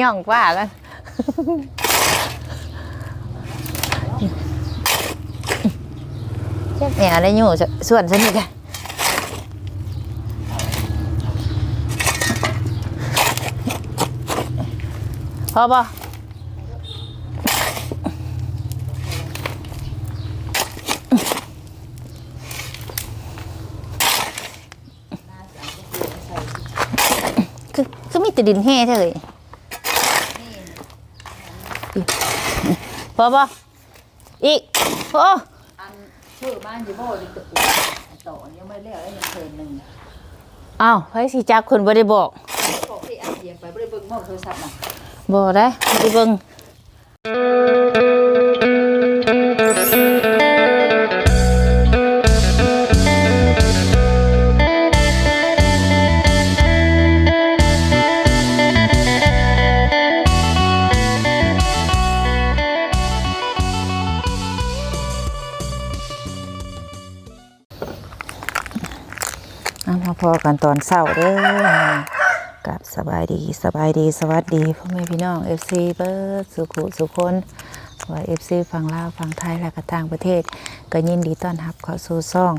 ย่องป้ากันเจ็บเนี่ยได้อยู่ส่วนฉันอีกอะพอปะคือ คือมีแต่ดินแห่เฉยพอปะอีกโอ้อันชื่อบ้านอยู่บ่ดิตะปูอันต่อยังไม่แล้วยังเคยหนึ่งอ้าวไผสิจักคนบ่ได้บอกบอกที่อันเสียงไปบ่ได้เบิ่งหม้อโทรศัพท์น่ะบ่ได้บ่ได้เบิ่ง กันตอนเช้าเด้อกับสบายดีสบายดีสวัสดีพ่อแม่พี่น้อง FC เบิร์ดสุขุสุคนว่า FC ฝั่งลาวฝั่งไทยและก็ต่างประเทศ ก็ยินดีต้อนรับเข้าสู่ซ่อง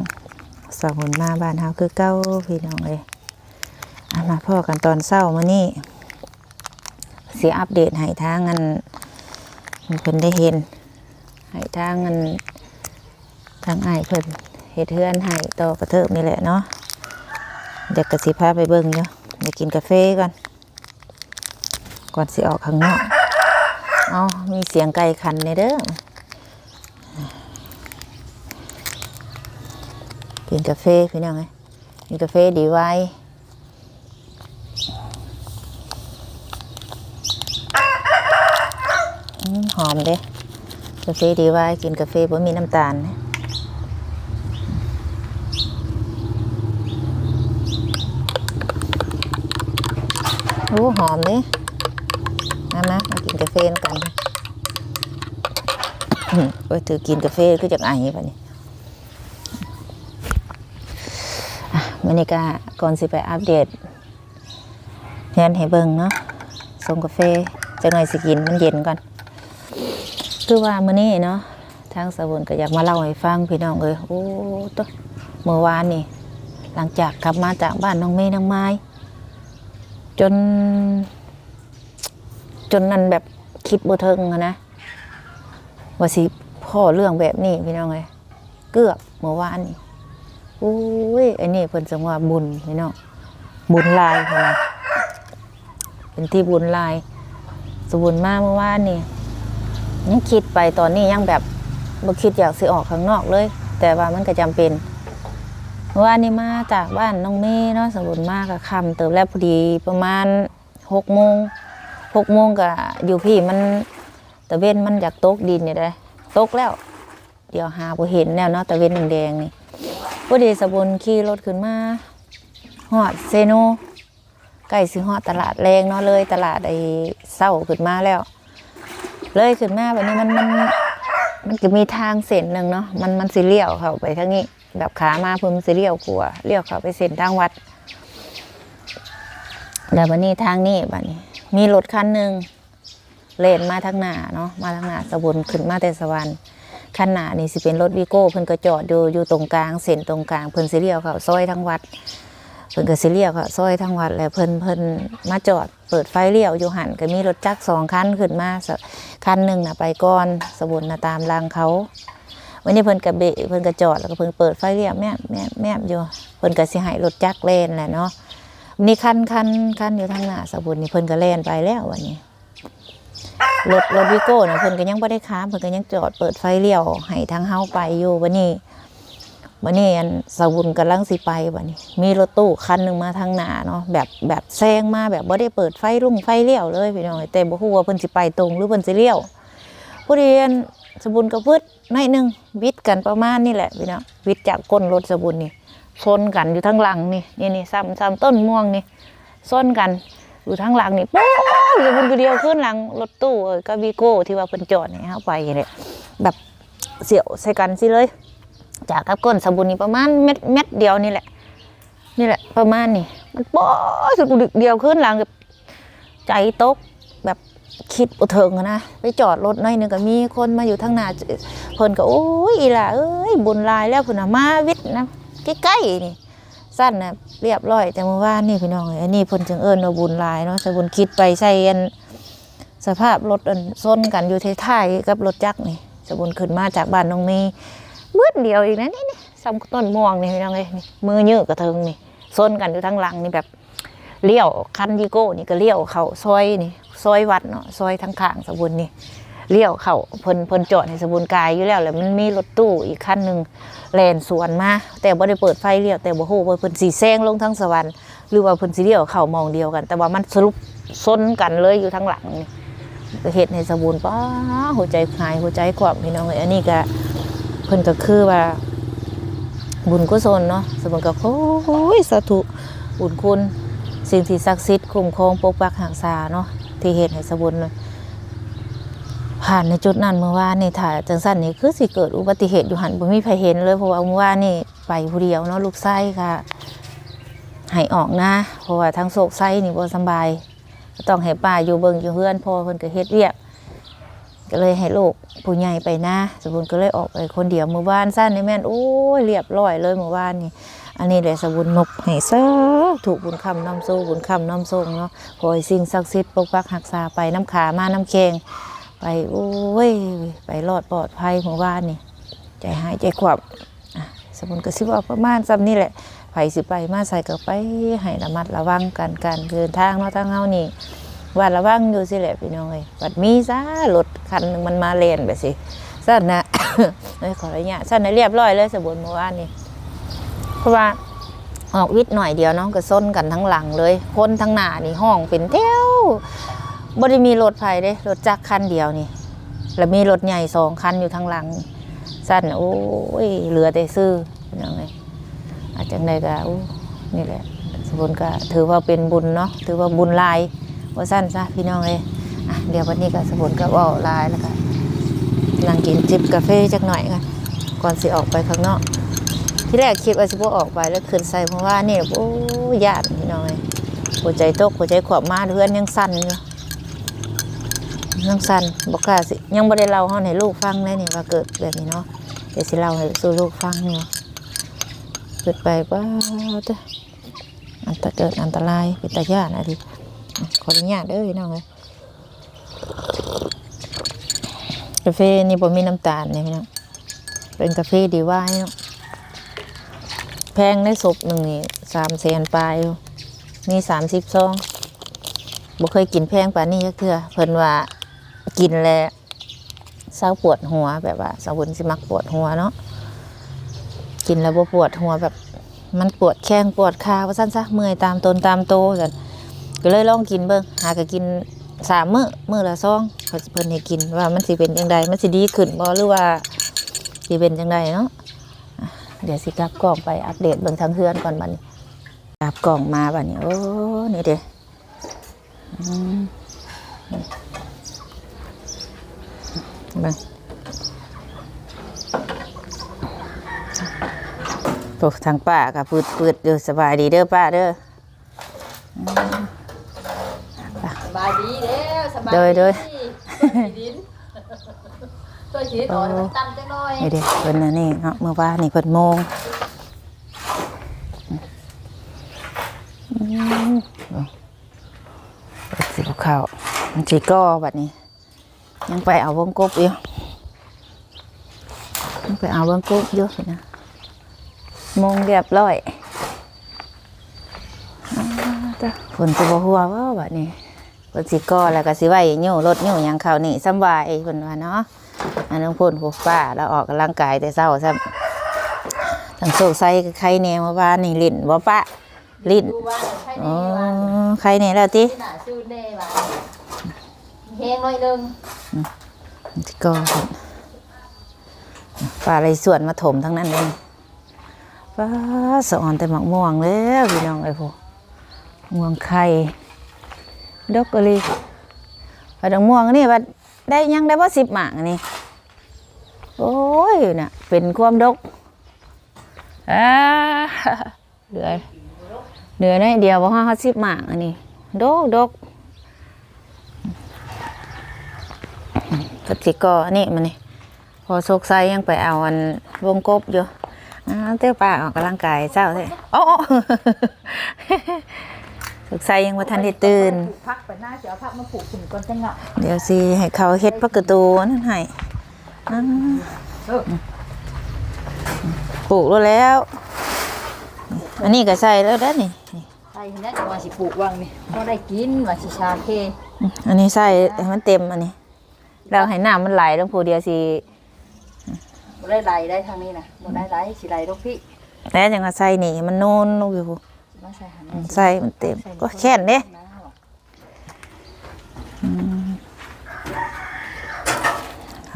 สมุนมาบ้านเฮาคือเก้าพี่น้องเลยเอามาพ่อกันตอนเช้ามานี่เสียอัปเดตให้ทางเงินเพิ่นได้เห็นให้ทางเงินทางไอ้เพิ่นเฮ็ดเฮือนให้ต่อกระเทิบนี่แหละเนาะ เด็กกสิพาไปเบิ่งอยู่เดี๋ยวกินกาแฟก่อน ก่อนสิออกข้างนอก เอามีเสียงไก่ขันในเด้อ กินกาแฟพี่น้องไงมีกาแฟดีไว้หอมเด้กาแฟดีไว้กินกาแฟบ่มีน้ำตาลนะ โอ้หอมเลยมามามากินกาแฟกันโอ้ยถือกินกาแฟคือจากไอ้ปะนี่มันนี่ก็ก่อนสิไปอัปเดตแทนให้เบิ่งเนาะส่งกาแฟจะหน่อยสิกินมันเย็นก่อน คือว่ามื้อนี้เนาะทางสะบุนก็อยากมาเล่าให้ฟังพี่น้องเอ้ยโอ้ตัวเมื่อวานนี่ หลังจากกลับมาจากบ้านน้องเมย์น้องไม้ จน จนนั่นแบบคิดบ่เทิงอะนะว่าสิพ่อเรื่องแบบนี้พี่น้องเลยเกือบเมื่อวานนี่อุ้ยไอ้นี่เพิ่นจังว่าบุญพี่น้องบุญลายค่ะเป็นที่บุญลายสบุญมากเมื่อวานนี่ยังคิดไปตอนนี้ยังแบบบ่คิดอยากสิออกข้างนอกเลย แต่ว่ามันก็จำเป็น เมื่อวานนี้มาจากบ้านน้องเมย์เนาะสมบูรณ์มากกับคำเติมแล้วพอดีประมาณหกโมงหกโมงกับอยู่พี่มันตะเวนมันอยากตกดินเนี่ยได้ตกแล้ว เดี๋ยวหาบ่เห็นแล้วเนาะตะเวนแดงๆนี่พอดีสมบูรณ์ขี่รถขึ้นมาฮอดเซโนใกล้สิฮอดตลาดแรงเนาะเลยตลาดไอ้เศร้าขึ้นมาแล้ว เลยขึ้นมาแบบนี้มันมันมันจะมีทางเส้นหนึ่งเนาะมันมันสิเลี้ยวเข้าไปทางนี้ แบบขามาเพิ่มสิเลี้ยวกลัวเลี้ยวเขาไปเส้นทางวัด แล้ววันนี้ทางนี้บัดนี้ มีรถคันหนึ่งเลนมาทางหน้าเนาะมาทางหน้าสะบุนขึ้นมาแต่สวรรค์คันหน้านี่สิเป็นรถวีโก้เพิ่นก็จอดอยู่อยู่ตรงกลางเส้นตรงกลางเพิ่นสิเลี้ยวเขาซอยทางวัดเพิ่นก็สิเลี้ยวเขาซอยทางวัดแล้วเพิ่นเพิ่นมาจอดเปิดไฟเลี้ยวอยู่หันก็มีรถจักรสองคันขึ้นมาคันหนึ่งน่ะไปก่อนสบุนน่ะตามรางเขา วันนี้เพิ่นกระเบะเพิ่นกระจอดแล้วก็เพิ่นเปิดไฟเรียบแม่แม่แม่อยู่เพิ่นก็สิให้รถจักรเล่นแหละเนาะวันนี่คันคันคันอยู่ทางหน้าสบุนนี่เพิ่นก็เล่นไปแล้ววันนี้รถรถวิโก้เนี่ยเพิ่นก็ยังบ่ได้ค้ามเพิ่นก็ยังจอดเปิดไฟเลี้ยวให้ทางเฮาไปอยู่วันนี้วันนี้อันสบุนกำลังสิไปวันนี้ มีรถตู้คันหนึ่งมาทางหน้าเนาะแบบแบบแซงมาแบบบ่ได้เปิดไฟรุ่งไฟเลี้ยวเลยพี่น้องแต่บ่ฮู้ว่าเพิ่นสิไปตรงหรือเพิ่นสิเลี้ยวผู้เรียน สบุนกระพืดหน่อยหนึ่งวิทย์กันประมาณนี่แหละพี่น้องวิทย์จากก้นรถสบุนนี่ชนกันอยู่ทั้งหลังนี่นี่นี่ซ้ำซ้ำต้นม่วงนี่ชนกันอยู่ทั้งหลังนี่ป๊อกสบุนก็เดียวขึ้นหลังรถตู้เอ้ยก็วีโก้ที่ว่าเพิ่นจอดนี่เข้าไปเลยแบบเสียวใส่กันสิเลย จากกับก้นสบุนนี่ประมาณเม็ดเม็ดเดียวนี่แหละ นี่แหละประมาณนี่มันป๊อกสบุนเดียวขึ้นหลังแบบใจตกแบบ คิดบ่ถึงนะไปจอดรถหน่อยหนึงก็มีคนมาอยู่ทางหน้าเพิ่นก็โอ้ยอีหล่ะเอ้ยบุญลายแล้วเพิ่นน่ะมาวิทย์นะใกล้ๆนี่สั้นนะเรียบร้อยแต่เมื่อวานนี่พี่น้องเอ้ยอันนี้เพิ่นจึงเอิ้นว่าบุญลายเนาะแต่บุญคิดไปใส่อันสภาพรถอันซ้นกันอยู่ท้ายๆกับรถจักรนี่สบุญขึ้นมาจากบ้านน้องเมย์มืดเดียวอีกนะนี่นี่ซ้ำต้นม่วงนี่พี่น้องเอ้ยนี่มือเยืดกระเทิงนี่ซ้นกันอยู่ทั้งหลังนี่แบบ เลี้ยวคันยีโก้นี่ก็เลี้ยวเข้าซอยนี่ซอยวัดเนาะซอยทางข้างสบุญนี่เลี้ยวเข้าเพิ่นเพิ่นจอดให้สบุญกายอยู่แล้วแล้วมันมีรถตู้อีกคันหนึ่งแลนสวนมาแต่บ่ได้เปิดไฟเลี้ยวแต่บ่ฮู้ว่าเพิ่นสิแซงลงทางสวรรค์หรือว่าเพิ่นสิเลี้ยวเข้ามองเดียวกัน แต่ว่ามันสรุปซนกันเลยอยู่ทางหลังนี่ก็เฮ็ดให้สมบูรณ์ป้าหัวใจหายหัวใจกว้าพี่น้องเอ้ยอันนี้ก็เพิ่นก็คือว่าบุญกุศลเนาะสมบูรณ์ก็โอ้ยสาธุบุญคุณ สิ่งที่ศักดิ์สิทธิ์คุ้มครองปกปักรักษาเนาะที่เฮ็ดให้สมบูรณ์เลยผ่านในจุดนั้นเมื่อวานนี่ถ่ายจังสั้นนี่คือสิเกิดอุบัติเหตุอยู่หันบ่มีใครเห็นเลยเพราะว่าเมื่อวานนี่ไปผู้เดียวเนาะลูกไส้ค่ะให้ออกนะเพราะว่าทั้งโศกไส้นี่บ่สบาย ต้องให้ป้าอยู่เบิ่งอยู่เฮือนพอเพิ่นก็เฮ็ดเรียกก็เลยให้ลูกผู้ใหญ่ไปนะสมบูรณ์ก็เลยออกไปคนเดียวเมื่อวานสั้นนี่แม่นโอ้ยเรียบร้อยเลยเมื่อวานนี่ อันนี้เลยสมบูรณ์นกให้ซะถูกบุญคำน้ำสู้บุญคำน้ำทรงเนาะขอให้สิ่งศักดิ์สิทธิ์ปกปักรักษาไปน้ำขามาน้ำแขงไปโอ้ยไปรอดปลอดภัยของบ้านนี่ใจหายใจขวับสมุนก็สิว่าประมาณซ้ำนี่แหละไผสิไปมาใส่ก็ไปให้ระมัดระวังกันการเดินทางเนาะทางเฮานี่ว่าระวังอยู่สิแหละพี่น้องเอ้ยบัดมีซะรถคันนึงมันมาเลนไปสิสั้นนะเอ้ยขออนุญาตสั้นนะเรียบร้อยเลยสมบูรณ์เมื่อวานนี่ เพราะว่าออกวิทย์หน่อยเดียวเนาะก็ส้นกันทั้งหลังเลย คนทั้งหน้านี่ห้องเป็นแถวบ่ได้มีรถไฟเด้รถจักรคันเดียวนี่ แล้วมีรถใหญ่สองคันอยู่ทางหลัง สั้นโอ้ยเหลือแต่ซื้อยังไงอาจจังใดก็นี่แหละสมบูรณ์ก็ถือว่าเป็นบุญเนาะถือว่าบุญลายว่าสั้นซะพี่น้องเอ้ยอะเดี๋ยววันนี้ก็สมบูรณ์ก็เว่าลายแล้วก็นั่งกินจิบกาแฟจักหน่อยกันก่อนสิออกไปข้างนอก ที่แรกคิดว่าสิบ่ออกไปแล้วขึ้นใส่เพราะว่านี่โอ้ยญาติพี่น้อยหัวใจตกหัวใจขวบมาเพื่อนยังสั่นอยู่ยังสั่นบอกกล้าสิยังไม่ได้เล่าให้ให้ลูกฟังเลยนี่ว่าเกิดแบบนี้เนาะเดี๋ยวสิเล่าให้สู่ลูกฟังเนี่ว่าเกิดไปป้าเด้ออันตะเกิดอันตรายเป็นตาญาตินะดิขออนุญาตเด้อพี่น้องเลยกาแฟนี่ผมมีน้ำตาลเนี่ยพี่น้องเป็นกาแฟดีว่าเนาะ แพงในศพหนึ่งนี่สามแสนปลายมีสามสิบซองบ่เคยกินแพงปานนี้จักเทื่อเพิ่นว่ากินแล้วเศร้าปวดหัวแบบว่าสาวบุญสิมักปวดหัวเนาะกินแล้วบ่ปวดหัวแบบ มันปวดแข้งปวดขาว่าซั่นซะเมื่อยตามตนตามโตกันก็เลยลองกินเบิ่งหาก็กินสามมื้อมื้อละซองเพิ่นเพิ่นให้กินว่ามันสิเป็นจังไดมันสิดีขึ้นบ่หรือว่าสิเป็นจังไดเนาะ เดี๋ยวสิกลับกล่องไปอัปเดตเบิ่งทางเฮือนก่อนบัดนี้กลับกล่องมาบัดนี้โอ้นี่เด้เบิ่งโอ้ทางป้ากับปืดปืดอยู่สบายดีเด้อป้าเด้อสบายดีแล้วสบายโดยโดยตัวสีดิน ตัวสีดินอ่อนมันต่ำจังหน่อยนี่เด้เพิ่นน่ะนี่เนาะเมื่อวานนี่เพิ่นโมงอืมเปิดสิบข้าวมันสิก้อบัดนี้ ยังไปเอาวงกบอยู่ยังไปเอาวงกบอยู่นะมงเรียบร้อยอ้าวจ้ะฝนสิบหัวว่าบัดนี้ฝนสิก้อแล้วก็สิไว้โย่รถโย่หยังข้าวนี่สบายเพิ่นว่าเนาะ อันน้องพ่นพวกป้าแล้วออกกำลังกายแต่เศร้าซะทั้งโซกไซกับใครแนวมาว่านี่ลิ้นบ่ป้าลิ้นดูว่าใช่อ๋แน่อว่าใครแนวแล้วติหน้าซื่อแน่ว่าแห้งหน่อยหนึงที่ก็ป้าอะไรส่วนมาถมทั้งนั้นเองป้าสอนแต่หมักม่วงแล้วพี่น้องไอ้พวกม่วงไข่ดอกกะลีว่าดอกม่วงนี่ว่า ได้ยังได้ว่าสิบหมางนี่โอ้ยน่ะเป็นความดกอ่าเหนื่อยเหลือน้อยเดียวว่าห้าสิบหมางอันนี้ดกดกสติกอนี่มันนี่พอโชกไซยังไปเอาอันวงกบอยู่เต้าป่าออกกำลังกายเจ้าเลยโอ้ โซกไซยังว่าทันได้ตื่นปลูกพักไปหน้าจะเอาพักมาปลูกขึ้นก่อนจังเงาะเดี๋ยวสิให้เขาเฮ็ดพักกระตูนั่นให้อ่าเออปลูกแล้วแล้ว อันนี้ก็ใส่แล้วเด้อนี่ใช่เนี่ยจะว่าสิปลูกวังนี่ก็ได้กินว่าสิชาเคอันนี้ใส่ให้มันเต็มอันนี้ เราให้น้ำมันไหลลงผู้เดียวสิบ่ได้ไหลได้ทางนี้นะบ่ได้ไหลสิไหลลูกพี่ แล้วยังก็ใส่นี่ให้มันโน่นลงอยู่ผู้ มาใส่หันอืมใส่มันเต็มก็แค่นเด้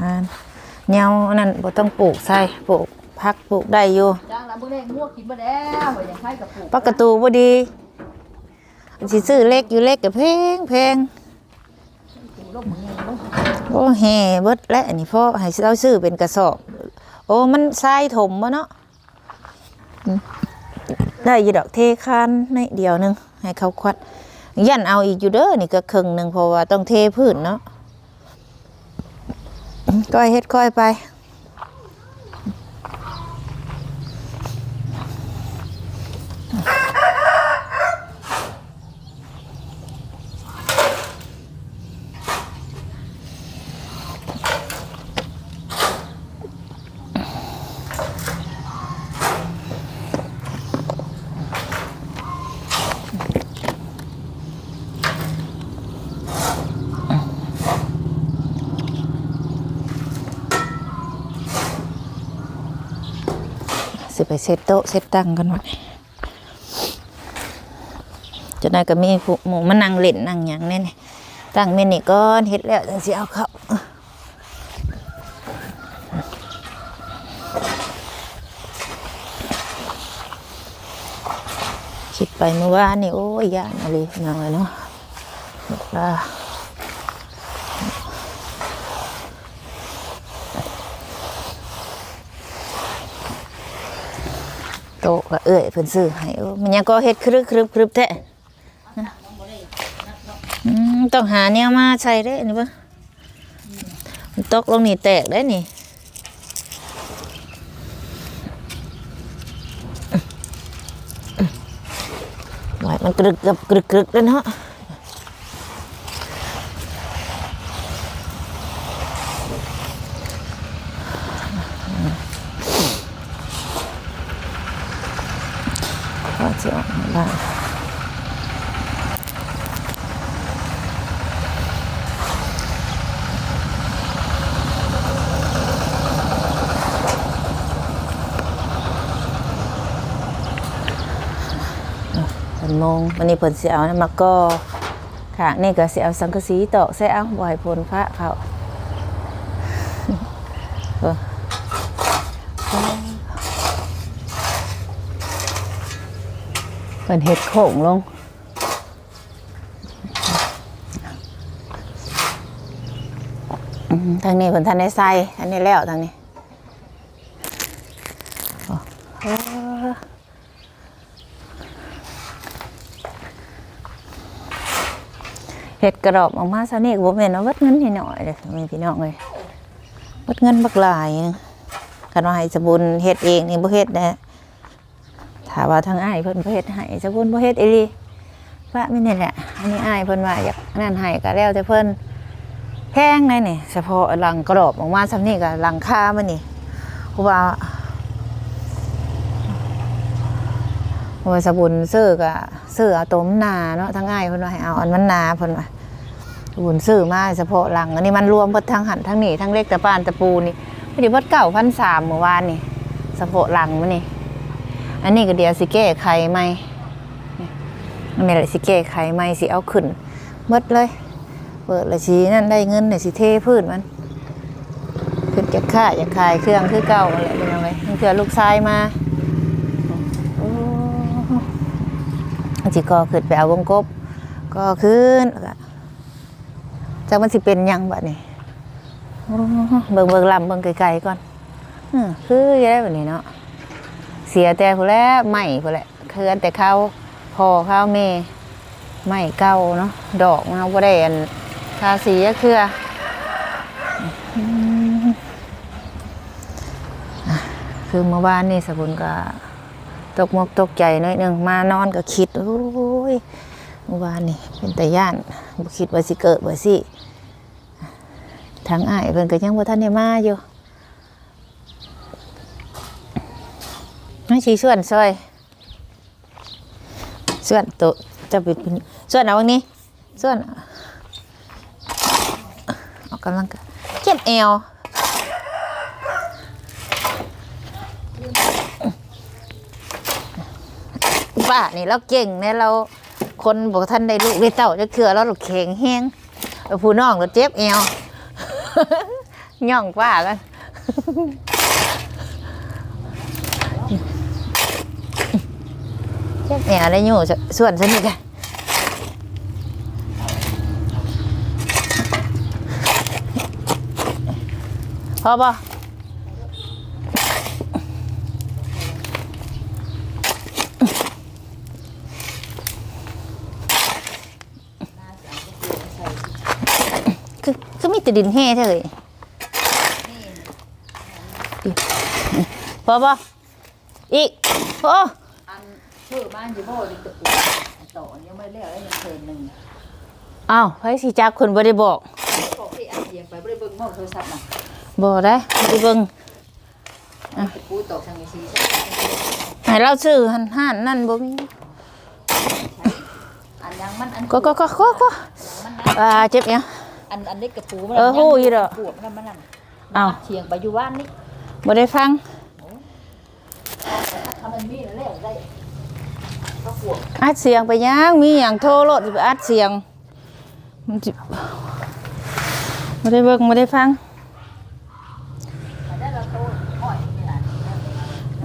อ่าแนวนั่นบ่ต้องปลูกใส่ปลูกพักปลูกได้อยู่จ้างแล้วบ่ได้งวกกินบ่แล้วว่าอย่างไผกับปลูกปักกระตูบ่ดีสิซื้อเล็กอยู่เล็กก็แพงแพงปลูกลมมึงเบิ่งโอ้แห่เบิดและอันนี้พ่อให้เราซื้อเป็นกระสอบ โอ้มันทรายถมบ่เนาะอืม ได้ยี่ดอกเทคานในเดียวนึงให้เขาควัด ยันเอาอีกอยู่เด้อนี่ก็ครึ่งหนึ่งเพราะว่าต้องเทพื้นเนาะก้อยเฮ็ดก้อยไป ไปเซตโต๊ะเซตตั้งกันวันนี้จะนายก็มีหมูมานั่งเล่นนั่งหยังแน่นี่ตั้งเมนี่ก่อนเฮ็ดแล้วจังสิเอาเข้าคิดไปเมื่อวานนี่โอ้ยยานอะไรหน่อยเนาะบอกว่า โตก็เอ้ยเพิ่นซื้อให้โอ้มันยังก็เฮ็ดครึบครึบครึบแท้นะต้องหาแนวมาใส่ได้อนี่ปะมันตกลงนี่แตกได้นี่ไว้มันกรึกกับกรึกกรึกเลยเนาะก็จะออกมาบ้างเป็นโมง วันนี้เพิ่นสิเอานะมาก็ค่ะนี่ก็เสิเอาสังกะสีตอกใส่เอาบ่ให้พลพระเขาเออเพิ่นเฮ็ดโค้งลงทางนี้เพิ่นทันได้ใส่ทันได้แล้วทางนี้โอ้เออ เฮ็ดกระดอบออกมาซะนี่ก็บ่แม่นว่าเบิดเงินให้หน่อยเด้อม่พี่น้องเอ้ยเบิดเงินบักหลายคันว่าให้สบุญเฮ็ดเองนี่บ่เฮ็ดน่ถ้าว่าทางอ้ายเพิ่นบ่เฮ็ดให้สบุญบ่เฮ็ดอีหลีว่าไม่นี่แหละอันนี้อ้ายเพิ่นว่าอยากนั่นให้ก็แล้วแต่เพิ่นแพงเลยนี่เฉพาะหลังกรอบออกมาซ้ำนี่กับหลังคามันนี่เพราะว่าเพราะว่าสบุนซื้อกับซื้อเอาตัวมันหนาเนาะทั้งง่ายเพิ่นว่าให้เอาอันมันหนาเพิ่นว่า บุนซื้อมาเฉพาะหลัง อันนี้มันรวมเบิดทั้งหันทั้งนี่ทั้งเล็กตะปานตะปูนี่ไม่ได้เบิดเก่าพันสามเมื่อวานนี่เฉพาะหลังมันนี่ อันนี้ก็เดียวสิแก้ไขใหม่นี่อันนี้แหละสิแก้ไขใหม่สิเอาขึ้นเบิดเลย เปิดละชีนั่นได้เงินเนี่ยสิเทพื้นมันขึ้นจะค่าจะขายเครื่องคือเก่าอะไรเป็นยังไงเถื่อลูกชายมาโอ้จิก็ขึ้นไปเอาวงกบก็ขึ้น จากมันสิเป็นยังบันี้เบิ่งเบิ่งลำเบิ่งไกลๆก่อนคือจะได้แบบนี้เนาะเสียแต่ผู้แลใหม่ผู้แลคืออันแต่ข้าวพอข้าวเมใหม่เก่าเนาะดอกเราไปได้อันทาสีก็คืออคือเมื่อวานนี่สกุลก็ตกมกตกใจน้อยหนึ่งมานอนก็คิดโอ้ยเมื่อวานนี่เป็นแต่ย่านบุคิดว่าสิเกิดบ่สิ ทางอ้ายเพิ่นก็ยังบ่ทันได้มาอยู่ไม่ชี้ส่วนซอยส่วนโตจะเป็นส่วนเอาอันนี้ ส่วนออกกำลังกายเจ็บเอวป้านี่เราเก่งเนี่ยเราคนบอกท่านได้ลูกได้เต้าจะเคือเราเราแข็งแห้งผู้น้องเราเจ็บเอว ย่องป้ากันเจ็บเอวได้อยู่ส่วนสนิทกันพอป่ะ คือ คือมีแต่ดินแห้เท่าเลยพอปะอีกพออันเชื่อบ้านอยู่บ่ดิตะปูอันต่อยังไม่แล้วยังเคยหนึ่งอ้าวไผสิจักคนบ่ได้บอกบอกที่อันเสียงไปบ่ได้เบิ่งหม้อโทรศัพท์น่ะบ่ได้บ่ได้เบิ่งตะปูตกทางนี้สิให้เราซื้อหันหันนั่นบ่มีอันยังมันอันก็ก็ก็ก็ก็มันนะอ่าเจ็บยัง อันอันเล็กกระปูมันเออฮู้อยู่ดอกปวดมันมันนั่นอ้าวเชียงไปอยู่บ้านนี่บ่ได้ฟัง ทำมันมีแล้วได้ก็ปวดอัดเสียงไปยังมีหยังโทรโลดสิไปอัดเสียงมันสิบ่ได้เบิ่งบ่ได้ฟังแต่ได้เราโตอ้อยนี่ล่ะ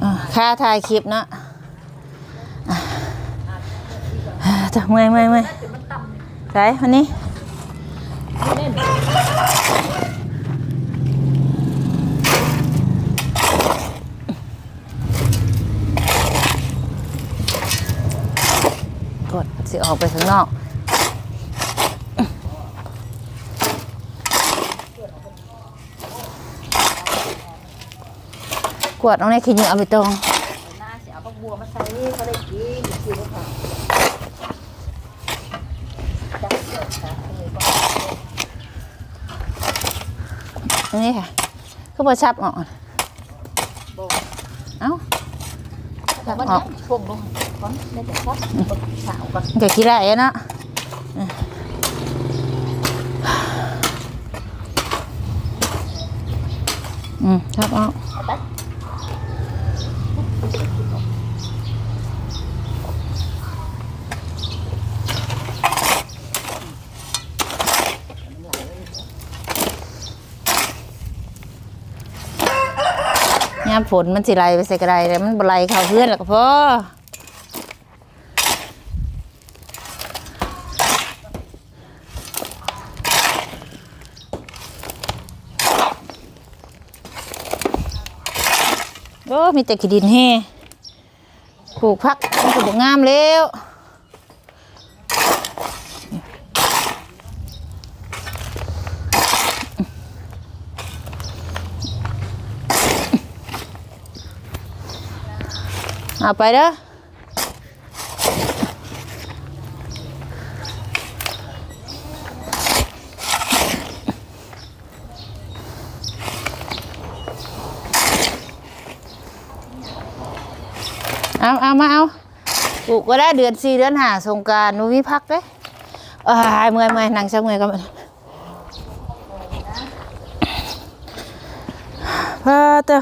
อ่าค่าถ่ายคลิปเนาะอ่าจะเมื่อยเมื่อยเมื่อยแต่มันต่ำไหนวันนี้ เล่น กด สิออกไปข้างนอก กวดเอาในขี้เหนียวเอาไปตรงหน้าสิเอาบักบัวมาใส่เขาได้กินกินแล้วค่ะจับอค่ะเลยบอกอันนี้ค่ะก็บอชับออกบอกเอ้า แต่วันนี้ช่วงลงก่อนได้แต่ซับบักสาวก่อนมันก็ขี้ได้อะเนาะอืมชับออกเอา ยามฝนมันสิไหลไปใส่กระไดแต่มันบ่ไหลเข้าเพื่อนแล้วก็พอโอ้มีแต่ขี้ดินแห่ปลูกพักมันก็บ่งามแล้ว เอาไปเด้อเอาเอามาเอาปลูกก็ได้เดือนสี่เดือนห้าสงกรารนูมีพักเด้อเอ้ยเมื่อยเมื่อยนั่งซักเมื่อยกันพอเตอ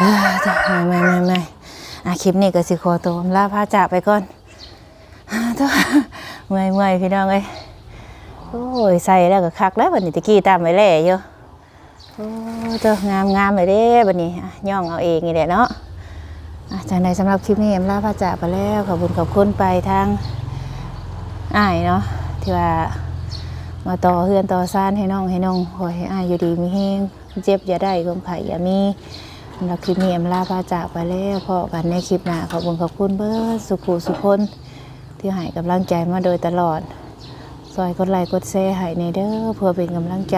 อ่าจ้ะไม่ไม่ไม่ไม่อ่ะคลิปนี้ก็สิขอตัวลาพาจากไปก่อนตัวเมื่อยเมื่อยพี่น้องเอ้ยโอ้ยใส่แล้วก็คักแล้วบัดนี้ตะกี้ตามไปแล่อยู่โอ้ตัวงามงามเลยเด้บัดนี้ย่องเอาเองนี่แหละเนาะอะจากในสำหรับคลิปนี้เอ็มลาพาจากไปแล้วขอบคุณขอบคุณไปทางอ้ายเนาะที่ว่ามาต่อเฮือนต่อซ่านให้น้องให้น้องขอให้อ้ายอยู่ดีมีแห้งเจ็บอย่าได้ความไผ่อย่ามี สำหรับคลิปนี้เอ็มลาพาจากไปแล้วพอกันในคลิปหน้าขอบคุณขอบคุณเบิร์สุขุสุคนที่ให้กำลังใจมาโดยตลอดซอยกดไลค์กดแชร์ให้ในเด้อเพื่อเป็นกำลังใจ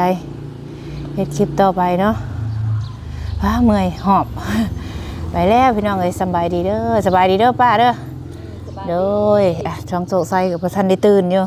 เฮ็ดคลิปต่อไปเนาะว้าเมื่อยหอบ ไปแล้วพี่น้องเอ้ยสบายดีเด้อสบายดีเด้อป้าเด้อโดยอะช่องโซไซกับพระท่านได้ตื่นอยู่